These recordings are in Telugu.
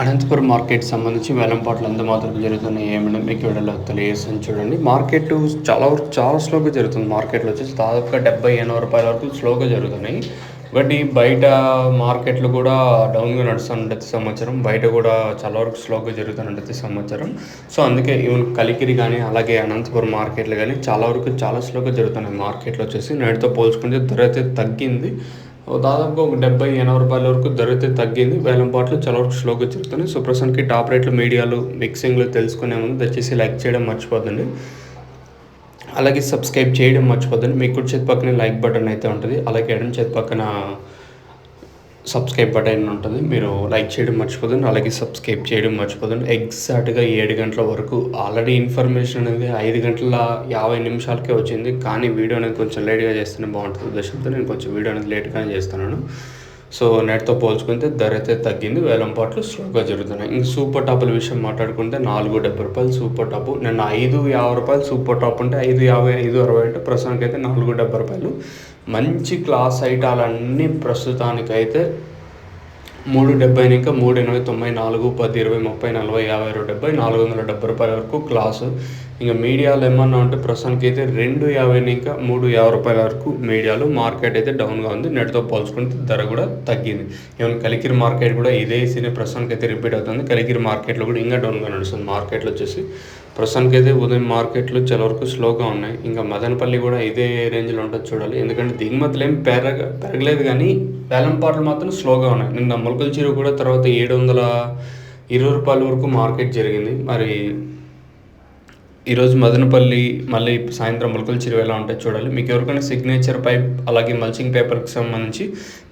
అనంతపురం మార్కెట్ సంబంధించి వేలంపాట్లు ఎంత మాత్రం జరుగుతున్నాయి ఏమైనా మీకు వీడియోలో తెలియజేస్తాను చూడండి. మార్కెట్ చాలా వరకు చాలా స్లోగా జరుగుతుంది. మార్కెట్లో వచ్చేసి దాదాపుగా డెబ్బై ఎనభై రూపాయల వరకు స్లోగా జరుగుతున్నాయి. బట్ ఈ బయట మార్కెట్లు కూడా డౌన్గా నడుస్తుంది ప్రతి సంవత్సరం బయట కూడా చాలా వరకు స్లోగా జరుగుతుంది ప్రతి సంవత్సరం సో అందుకే ఈవెన్ కలికిరి కానీ అలాగే అనంతపురం మార్కెట్లు కానీ చాలా వరకు చాలా స్లోగా జరుగుతున్నాయి. మార్కెట్లో వచ్చేసి నేటితో పోల్చుకుంటే ధర అయితే తగ్గింది. దాదాపుగా ఒక డెబ్బై ఎనభై రూపాయల వరకు ధరైతే తగ్గింది. వేలం పాటలు చాలా వరకు స్లోగా చెప్తాను సో ప్రస్తుతానికి టాప్ రేట్లు మీడియాలు మిక్సింగ్లు తెలుసుకునే ముందు దయచేసి లైక్ చేయడం మర్చిపోద్దండి. అలాగే సబ్స్క్రైబ్ చేయడం మర్చిపోద్దండి. మీకు కుడి చేతి పక్కనే లైక్ బటన్ అయితే ఉంటుంది. అలాగే ఎడం చేతి పక్కన సబ్స్క్రైబ్ బటన్ ఉంటుంది. మీరు లైక్ చేయడం మర్చిపోదండి అలాగే సబ్స్క్రైబ్ చేయడం మర్చిపోదండి ఎగ్జాక్ట్గా ఏడు గంటల వరకు ఆల్రెడీ ఇన్ఫర్మేషన్ అనేది ఐదు గంటల యాభై నిమిషాలకే వచ్చింది. కానీ వీడియో అనేది కొంచెం లేట్గా చేస్తేనే బాగుంటుంది. ఉద్దేశంతో నేను కొంచెం వీడియో అనేది లేట్గానే చేస్తున్నాను. సో నెట్తో పోల్చుకుంటే ధర అయితే తగ్గింది. వేలం పాటలు స్లోగా జరుగుతున్నాయి. ఇంక సూపర్ టాపుల విషయం మాట్లాడుకుంటే నాలుగు డెబ్బై రూపాయలు సూపర్ టాప్. నిన్న ఐదు యాభై రూపాయలు సూపర్ టాప్ అంటే ఐదు యాభై ఐదు అరవై అంటే ప్రస్తుతానికి అయితే నాలుగు డెబ్బై రూపాయలు. మంచి క్లాస్ ఐటాలన్నీ ప్రస్తుతానికైతే మూడు డెబ్బై ఇంకా మూడు ఎనభై తొంభై నాలుగు పది ఇరవై ముప్పై నలభై యాభై ఆరు డెబ్బై నాలుగు వందల డెబ్బై రూపాయల వరకు క్లాసు ఇంకా మీడియాలో ఏమన్నా ఉంటే ప్రస్తుతానికి అయితే రెండు యాభై ఇంకా మూడు యాభై రూపాయల వరకు మీడియాలు మార్కెట్ అయితే డౌన్గా ఉంది. నెట్తో పోల్చుకుంటే ధర కూడా తగ్గింది. ఈవెన్ కలికిరి మార్కెట్ కూడా ఇదే సీనే ప్రస్తుతానికి అయితే రిపీట్ అవుతుంది. కలికిరి మార్కెట్లో కూడా ఇంకా డౌన్గా నడుస్తుంది. మార్కెట్లో వచ్చేసి ప్రస్తుతానికి అయితే ఉదయం మార్కెట్లు చాలా వరకు స్లోగా ఉన్నాయి. ఇంకా మదనపల్లి కూడా ఇదే రేంజ్లో ఉంటుంది చూడాలి. ఎందుకంటే దిగుమతులు ఏం పెరగ పెరగలేదు కానీ వేలంపాట్లు మాత్రం స్లోగా ఉన్నాయి. నిన్న మొలకల చీర కూడా తర్వాత ఏడు వందల ఇరవై రూపాయల వరకు మార్కెట్ జరిగింది. మరి ఈరోజు మదనపల్లి మళ్ళీ సాయంత్రం మొలకలు చిరువు ఎలా ఉంటాయి చూడాలి. మీకు ఎవరికైనా సిగ్నేచర్ పైప్ అలాగే మల్చింగ్ పేపర్కి సంబంధించి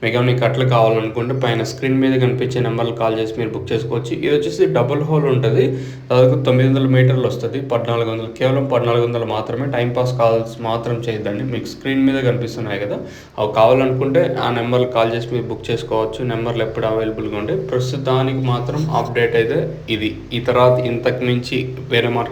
మీకు ఏమైనా కట్టలు కావాలనుకుంటే పైన స్క్రీన్ మీద కనిపించే నెంబర్లు కాల్ చేసి మీరు బుక్ చేసుకోవచ్చు. ఇది వచ్చేసి డబుల్ హోల్ ఉంటుంది. దాదాపు తొమ్మిది వందల మీటర్లు వస్తుంది. పద్నాలుగు వందలు కేవలం పద్నాలుగు వందలు మాత్రమే. టైంపాస్ కాల్స్ మాత్రం చేయొద్దండి. మీకు స్క్రీన్ మీద కనిపిస్తున్నాయి కదా. అవి కావాలనుకుంటే ఆ నెంబర్లు కాల్ చేసి మీరు బుక్ చేసుకోవచ్చు. నెంబర్లు ఎప్పుడు అవైలబుల్గా ఉంటాయి. ప్రస్తుతానికి మాత్రం అప్డేట్ అయితే ఇది. ఈ తర్వాత ఇంతకు మించి వేరే మార్కెట్